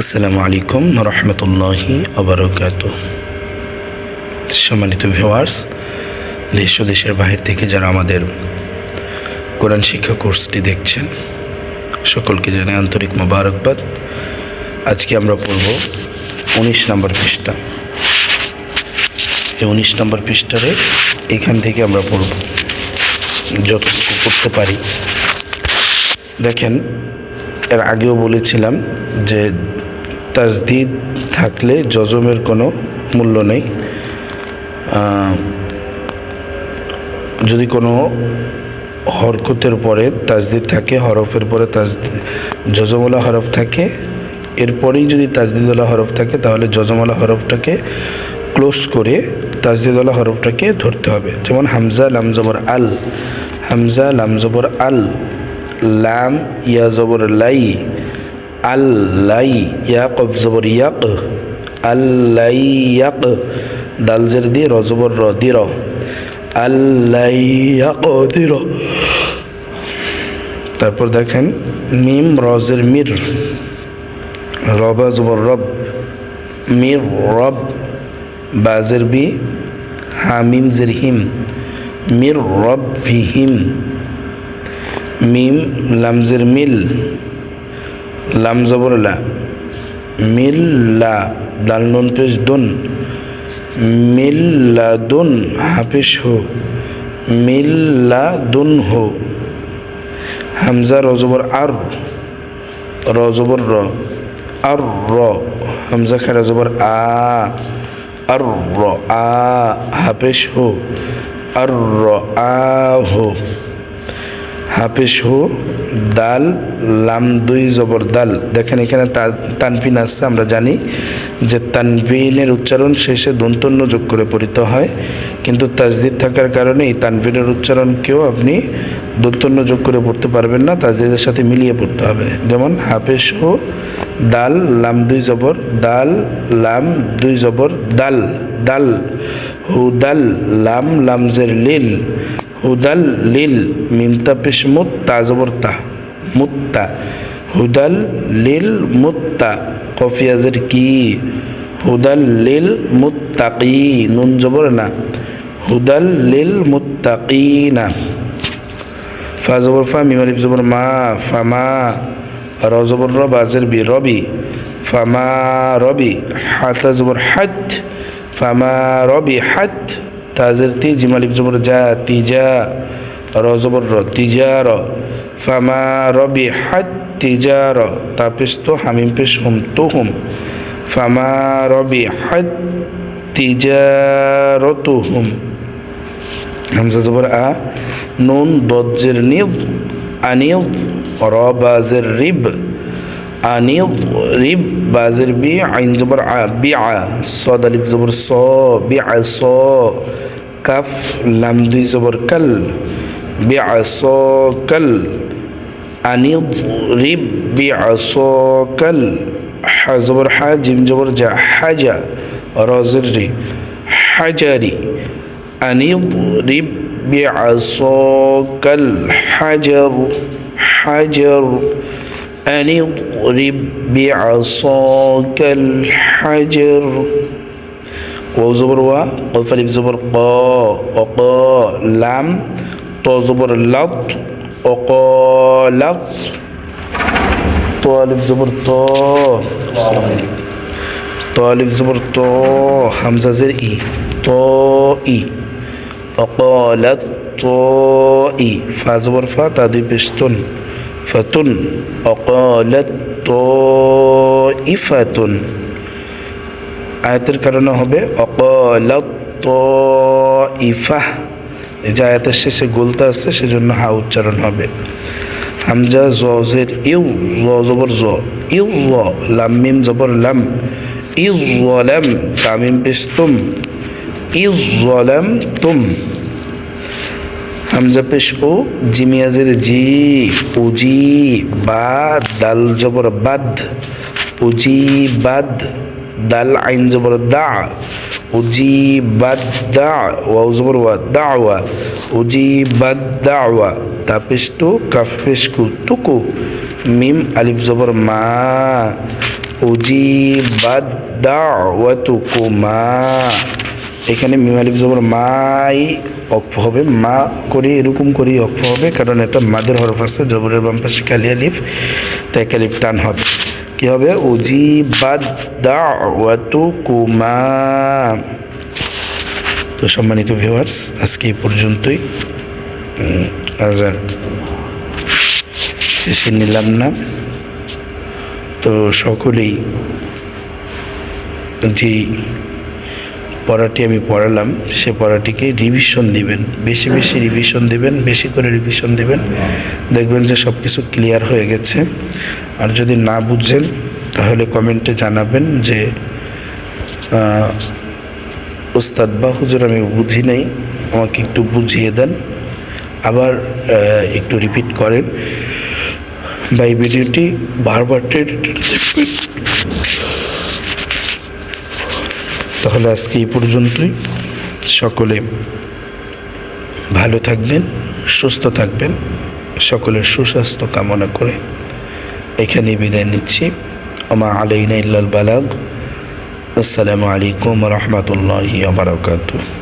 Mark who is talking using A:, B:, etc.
A: আসসালামু আলাইকুম রহমতুল্লাহি আবরকাত। সম্মানিত ভিওয়ার্স দেশ ও দেশের বাহির থেকে যারা আমাদের কোরআন শিক্ষা কোর্সটি দেখছেন, সকলকে জানাই আন্তরিক মোবারকবাদ। আজকে আমরা পড়ব উনিশ নম্বর পৃষ্ঠা। এই উনিশ নম্বর পৃষ্ঠারে এখান থেকে আমরা পড়ব। যতটুকু করতে পারি। দেখেন এর আগেও বলেছিলাম যে তাজদিদ থাকলে জজমের কোনো মূল্য নেই। যদি কোনো হরকতের পরে তাজদিদ থাকে, হরফের পরে তাজ জজমলা হরফ থাকে, এরপরেই যদি তাজদিদওয়ালা হরফ থাকে, তাহলে জজমলা হরফটাকে ক্লোজ করে তাজদিদওয়ালা হরফটাকে ধরতে হবে। যেমন হামজা লামজবর আল, হামজা লাম জবর আল লাম, ইয়া জবর লাই, আল লাই, ইয়া জবর ইয়াক আল্লাই ইয়াক, দাল জের দিয়ে র র দি র আল্লাই ইয়াক দি তারপর দেখেন, মিম, রজের মির, রবা, জবর রব, মির, রব বাজের বি হামিম জের হিম, মির, রব হিম। মিম, লামজের মিল, লাম জবর লা, মিল লা দাল নুন পেশ দুন, মিল লা দুন হাফিস হো, মিল লা দুন হো, হামজা রজবর আর রজবর র, আর র, হামজা খেরা জবর আ, আর র আ, হাফিস হো, আর র আ হো। হাফিস হু, দাল, লাম দুই জবর দাল। দেখেন এখানে তা- তানভিন আসছে আমরা জানি যে তানভিনের উচ্চারণ শেষে দন্তন্য যোগ করে পড়িত হয়, কিন্তু তাজদিদ থাকার কারণে এই তানভিনের উচ্চারণকেও আপনি দন্তন্য যোগ করে পড়তে পারবেন না, তাজদিদের সাথে মিলিয়ে পড়তে হবে। যেমন হাফেস হু, দাল, লাম দুই জবর, দাল, লাম দুই জবর, দাল দাল হুদাল লাম, লামজের লিল হুদাল লিল মিমতা পেশ মুত্তা, জবর মুত্তা। হুদাল লিল মুত্তা কফিয়াজের কি? হুদাল লিল মুত্তাকি, নুন জবর না। হুদাল লিল মুত্তাকিনা ফা জবর ফা, মিম আলিফ জবর মা ফামা র জবর র বাজের বি, রবি। ফামা রবি। হাতা জবর হাত ফামা রবি হাত। তাজের তি জিম আলিফ জবর যা তিজা র জবর র তিজা র ফামা রবি হাত তিজা র তাপিস তো হামিম পেশ হুম তো হুম ফামা রবি হাত তিজারতুহুম হামজা জবর আ নুন দজ্জের নিদ আনিদ র বাজের রিব أن اضرب بازر بي عين زبر بيع صاد ألف زبر صو بيع صو كف لام دي زبر كل بيع صو كل أن اضرب بيع صو كل ح زبر ح جيم زبر جا حاجة رازري حجري أن اضرب كل حجر حجر أن اضرب بعصاك الحجر. واو زبر وا قف الف زبر قا وقا لام. تو زبر لط وقالط طالب زبر تا تو ألف زبر طا حمزة وقا لط وقالت إي. فا زبر فا تادي بشتون. অকলাত তো ইফাতুন আয়াতের কারণে হবে অকলাত ইফাহ এই যে আয়াতের শেষে গোলতা আসছে সেজন্য হা উচ্চারণ হবে। হামজা জজের ইউ জবর, জ। ইউ জ লাম, মিম, জবর, লাম। ইউ জলাম তামিম, পেস্তুম। ইউ জলাম তুম। হামজা পেশ ও জিমিয়াজের জি উজি বা, দাল জবর বাদ উজি বাদ, দাল আইন জবর দা উজি বাদ দা, ওয়াও জবর ওয়া দাওয়া উজি বাদ দাওয়া তাপিস তু কাফ পেশ কু তুকু মিম আলিফ জবর মা উজি উজিবাদ দাওয়াতুকুমা এখানে মিমালিফ জবর মাই অক্ফ হবে। মা করে এরকম করেই অক্ফ হবে, কারণ এটা মাদের হরফ আছে, জবরের বাম পাশে কালি আলিফ, তাই কালিফ টান হবে। কি হবে? উজিবাদ দাওয়াতুকুমা। তো সম্মানিত ভিউয়ার্স আজকে এই পর্যন্তই। বেশি নিলাম না। তো সকলেই যে পড়াটি আমি পড়ালাম সে পড়াটিকে রিভিশন দিবেন। বেশি বেশি রিভিশন দিবেন বেশি করে রিভিশন দিবেন। দেখবেন যে সব কিছু ক্লিয়ার হয়ে গেছে। আর যদি না বুঝেন তাহলে কমেন্টে জানাবেন যে আহ, ওস্তাদ বা হুজুর আমি বুঝি নাই আমাকে একটু বুঝিয়ে দেন। আবার একটু রিপিট করেন। বা এই ভিডিওটি বারবার টেনে টেনে দেখবেন তাহলে আজকে এই পর্যন্তই। সকলে ভালো থাকবেন, সুস্থ থাকবেন, সকলের সুস্বাস্থ্য কামনা করে এখানে বিদায় নিচ্ছি। আমা আলাইনা বালাগ। আসসালামু আলাইকুম রহমতুল্লাহি বারাকাতুহ।